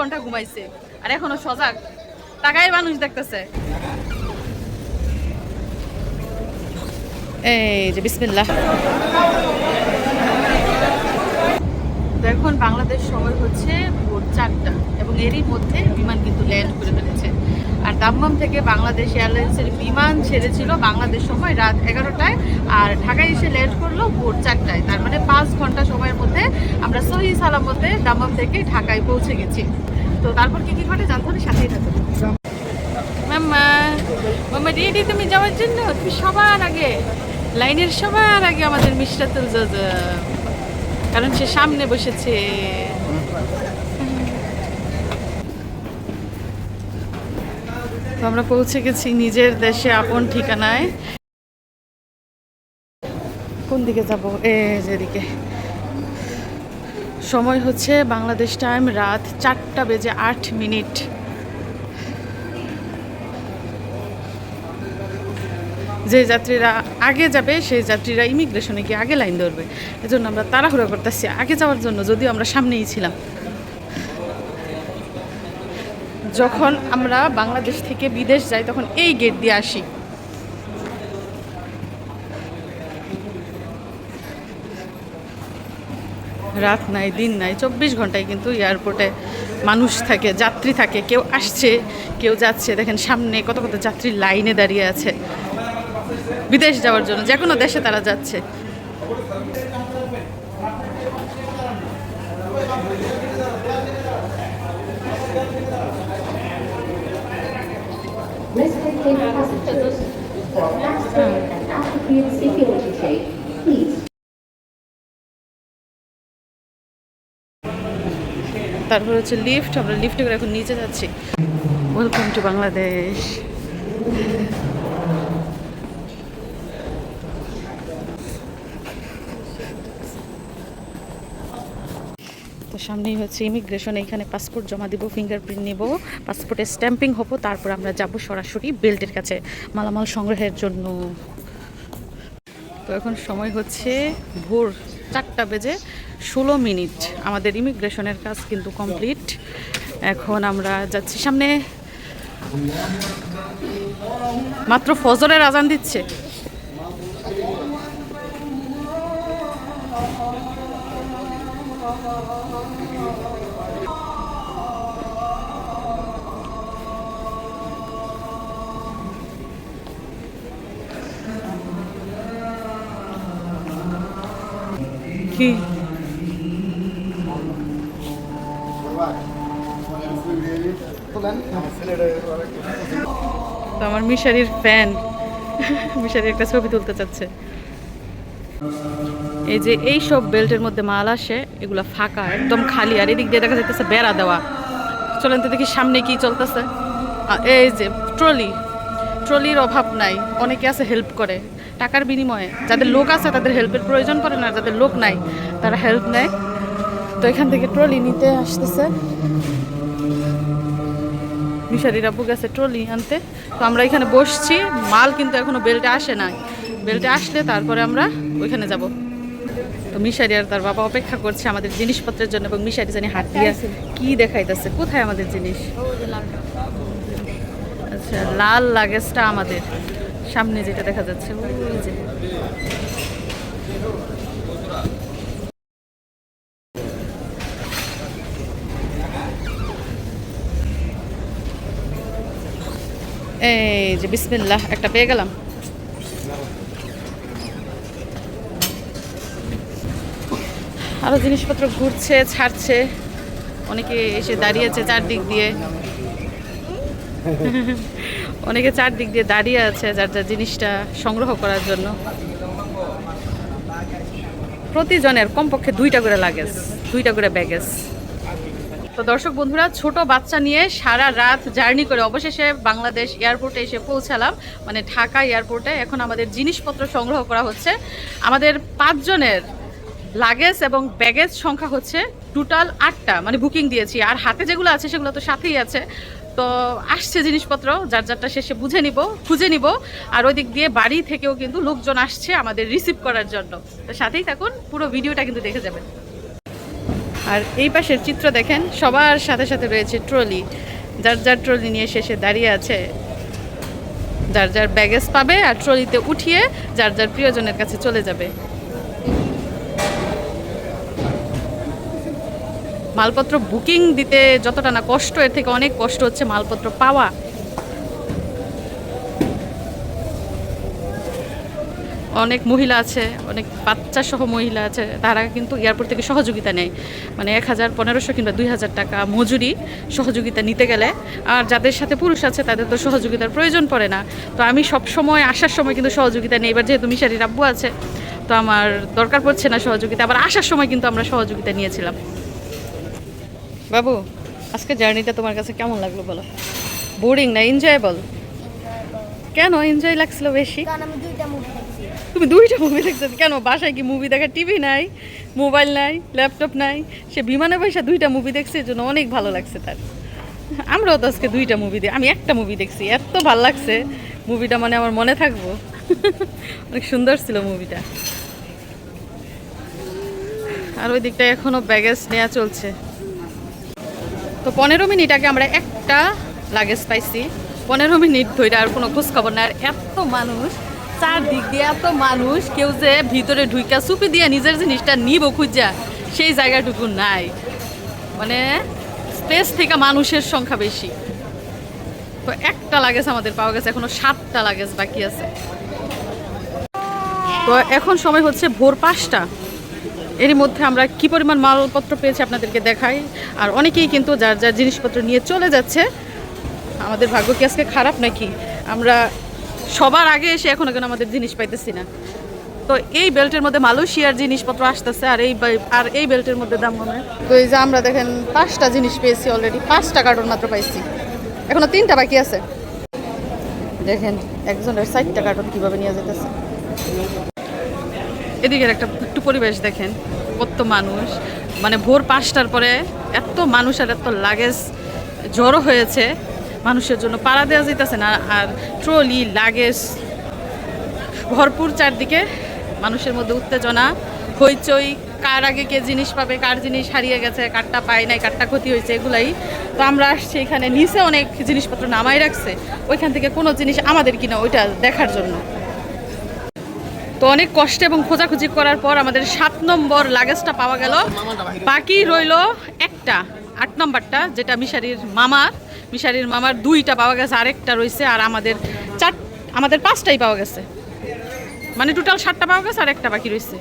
ঘণ্টা ঘুমাইছে। আর এখনও সজাগ। টাকাই মানুষ দেখতেছে। এই যে এখন বাংলাদেশ সময় হচ্ছে ভোর চারটা এবং এরই মধ্যে বিমান কিন্তু ল্যান্ড করে ফেলেছে। আর দাম্মাম থেকে বাংলাদেশ এয়ারলাইন্সের বিমান ছেড়েছিল বাংলাদেশ সময় রাত এগারোটায় আর ঢাকায় এসে ল্যান্ড করল ভোর চারটায়। তার মানে পাঁচ ঘণ্টা সময়ের মধ্যে আমরা সহি সালামতে দাম্মাম থেকে ঢাকায় পৌঁছে গেছি। তো তারপর কি কি ঘটে জানতে হলে সাথেই মাম্মা রেডি তুমি যাওয়ার জন্য? তুমি সবার আগে, লাইনের সবার আগে আমাদের জজা কারণ সে সামনে বসেছে। তো আমরা পৌঁছে গেছি নিজের দেশে আপন ঠিকানায়। কোন দিকে যাব? এ, যেদিকে। সময় হচ্ছে বাংলাদেশ টাইম রাত চারটা বেজে আট মিনিট। যে যাত্রীরা আগে যাবে, সেই যাত্রীরা ইমিগ্রেশনে গিয়ে আগে লাইন ধরবে। এজন্য আমরা তাড়াহুড়ো করতেছি। আগে যাওয়ার জন্য যদিও আমরা সামনেই ছিলাম। যখন আমরা বাংলাদেশ থেকে বিদেশ যাই, তখন এই গেট দিয়ে আসি। রাত নাই, দিন নাই, চব্বিশ ঘন্টায় কিন্তু এয়ারপোর্টে মানুষ থাকে, যাত্রী থাকে, কেউ আসছে, কেউ যাচ্ছে। দেখেন সামনে কত কত যাত্রী লাইনে দাঁড়িয়ে আছে। বিদেশ যাওয়ার জন্য, যে কোনো দেশে তারা যাচ্ছে। তারপর হচ্ছে লিফট আমরা লিফটে করে এখন নিচে যাচ্ছি। ওয়েলকাম টু বাংলাদেশ সামনেই হচ্ছে ইমিগ্রেশন এখানে পাসপোর্ট জমা দিব ফিঙ্গারপ্রিন্ট নেব পাসপোর্টে স্ট্যাম্পিং হব, তারপর আমরা যাব সরাসরি বেল্টের কাছে মালামাল সংগ্রহের জন্য। তো এখন সময় হচ্ছে ভোর চারটা বেজে ষোলো মিনিট। আমাদের ইমিগ্রেশনের কাজ কিন্তু কমপ্লিট এখন আমরা যাচ্ছি সামনে। মাত্র ফজরের আজান দিচ্ছে। কি? তো আমার মিশারির ফ্যান মিশারি একটা ছবি তুলতে চাচ্ছে। এই যে এই সব বেল্টের মধ্যে মাল আসে, এগুলা ফাঁকা, একদম খালি। আর এদিক দিয়ে দেখা যাইতেছে বেড়া দেওয়া। চলেন তো দেখি সামনে কি চলতেছে। এই যে ট্রলি, ট্রলির অভাব নাই। অনেকে আছে হেল্প করে। টাকার বিনিময়ে। যাদের লোক আছে তাদের হেল্পের প্রয়োজন পড়ে না যাদের লোক নাই, তারা হেল্প নেয়। তো এখান থেকে ট্রলি নিতে আসতেছে। মিশারির আব্বু গেছে ট্রলি আনতে। তো আমরা এখানে বসছি। মাল কিন্তু এখনও বেল্টে আসে নাই। বেল্টে আসলে তারপরে আমরা ওইখানে যাব। তো মিশারি আর তার বাবা অপেক্ষা করছে আমাদের জিনিসপত্রের জন্য এবং মিশারি জানি হাত দিয়ে কি দেখাইতেছে। কোথায় আমাদের জিনিস? আচ্ছা লাল লাগেজটা আমাদের। সামনে যেটা দেখা যাচ্ছে ওই যে। এই যে বিসমিল্লাহ একটা পেয়ে গেলাম। আরও জিনিসপত্র ঘুরছে, ছাড়ছে। অনেকে এসে দাঁড়িয়েছে চারদিক দিয়ে। অনেকে চারদিক দিয়ে দাঁড়িয়ে আছে যার যার জিনিসটা সংগ্রহ করার জন্য। প্রতিজনের কমপক্ষে দুইটা করে লাগেজ, দুইটা করে ব্যাগেজ। তো দর্শক বন্ধুরা, ছোট বাচ্চা নিয়ে সারা রাত জার্নি করে অবশেষে বাংলাদেশ এয়ারপোর্টে এসে পৌঁছালাম। মানে ঢাকা এয়ারপোর্টে এখন আমাদের জিনিসপত্র সংগ্রহ করা হচ্ছে। আমাদের পাঁচজনের লাগেজ এবং ব্যাগেজ সংখ্যা হচ্ছে টোটাল আটটা মানে বুকিং দিয়েছি। আর হাতে যেগুলো আছে, সেগুলো তো সাথেই আছে। তো আসছে জিনিসপত্র, যার যারটা শেষে বুঝে নিব, খুঁজে নিব। আর ওই দিক দিয়ে বাড়ি থেকেও কিন্তু লোকজন আসছে আমাদের রিসিভ করার জন্য। তো সাথেই থাকুন, পুরো ভিডিওটা কিন্তু দেখে যাবেন। আর এই পাশের চিত্র দেখেন, সবার সাথে সাথে রয়েছে ট্রলি যার যার ট্রলি নিয়ে শেষে দাঁড়িয়ে আছে, যার যার ব্যাগেজ পাবে আর ট্রলিতে উঠিয়ে যার যার প্রিয়জনের কাছে চলে যাবে। মালপত্র বুকিং দিতে যতটা না কষ্ট, এর থেকে অনেক কষ্ট হচ্ছে মালপত্র পাওয়া। অনেক মহিলা আছে, অনেক বাচ্চা সহ মহিলা আছে, তারা কিন্তু এয়ারপোর্ট থেকে সহযোগিতা নেয়। মানে এক হাজার পনেরোশো কিংবা দুই হাজার টাকা মজুরি সহযোগিতা নিতে গেলে, আর যাদের সাথে পুরুষ আছে, তাদের তো সহযোগিতার প্রয়োজন পড়ে না। তো আমি সব সময়, আসার সময় কিন্তু সহযোগিতা নেই। এবার যেহেতু মিশারির আব্বু আছে, তো আমার দরকার পড়ছে না সহযোগিতা, আবার আসার সময় কিন্তু আমরা সহযোগিতা নিয়েছিলাম। বাবু আজকে জার্নিটা তোমার কাছে কেমন লাগল বলো? বোরিং না এনজয়েবল কেন এনজয় লাগছিল বেশি? তুমি দুইটা মুভি দেখছ কেন? বাসায় কি মুভি দেখার টিভি নাই মোবাইল নাই ল্যাপটপ নাই? সে বিমানে বসে দুইটা মুভি দেখছে এই জন্য অনেক ভালো লাগছে তার। আমরাও তো আজকে দুইটা মুভি দেখি আমি একটা মুভি দেখছি এত ভালো লাগছে। মুভিটা মানে আমার মনে থাকব। অনেক সুন্দর ছিল মুভিটা আর ওই দিকটা এখনও ব্যাগেজ নেওয়া চলছে। তো পনেরো মিনিট আগে আমরা একটা লাগেজ পাইছি। পনেরো মিনিট ধরে আর কোনো খোঁজ খবর নাই। আর এত মানুষ, চারদিক দিয়ে এত মানুষ, কেউ যে ভিতরে ঢুইকা চুপি দিয়ে নিজের জিনিসটা নিব খুঁজা, সেই জায়গাটুকু নাই। মানে স্পেস থেকে মানুষের সংখ্যা বেশি। তো একটা লাগেজ আমাদের পাওয়া গেছে, এখনও সাতটা লাগেজ বাকি আছে। তো এখন সময় হচ্ছে ভোর পাঁচটা। এরই মধ্যে আমরা কি পরিমাণ মালপত্র পেয়েছি আপনাদেরকে দেখাই। আর অনেকেই কিন্তু যার যার জিনিসপত্র নিয়ে চলে যাচ্ছে, আমাদের ভাগ্য কি আজকে খারাপ নাকি? আমরা সবার আগে এসে এখনও কেন আমাদের জিনিস পাইতেছি না। তো এই বেল্টের মধ্যে মালয়েশিয়ার জিনিসপত্র আসতেছে, আর এই আর এই বেল্টের মধ্যে দাম কমে তো এই যে আমরা দেখেন পাঁচটা জিনিস পেয়েছি অলরেডি পাঁচটা কার্টন মাত্র পাইছি। এখনও তিনটা বাকি আছে। দেখেন, একজনের ষাটটা কার্টন কীভাবে নিয়ে যেতেছে এদিকের একটা একটু পরিবেশ দেখেন, কত মানুষ। মানে ভোর পাঁচটার পরে এত মানুষ আর এত লাগেজ জড়ো হয়েছে, মানুষের জন্য পাড়া দেওয়া যেতেছে না, আর ট্রলি, লাগেজ, ভরপুর চারদিকে মানুষের মধ্যে উত্তেজনা, হইচই, কার আগে কে জিনিস পাবে, কার জিনিস হারিয়ে গেছে, কারটা পায় নাই, কারটা ক্ষতি হয়েছে, এগুলাই। তো আমরা আসছি এখানে, নিচে অনেক জিনিসপত্র নামাই রাখছে, ওইখান থেকে কোনো জিনিস আমাদের কিনা, ওইটা দেখার জন্য। তো অনেক কষ্ট এবং খোঁজাখুঁজি করার পর আমাদের সাত নম্বর লাগেজটা পাওয়া গেল। বাকি রইল একটা, আট নম্বরটা, যেটা মিশারির মামার। মিশারির মামার দুইটা পাওয়া গেছে, আরেকটা রয়েছে আর আমাদের চার আমাদের পাঁচটাই পাওয়া গেছে। মানে টোটাল সাতটা পাওয়া গেছে আর একটা বাকি রয়েছে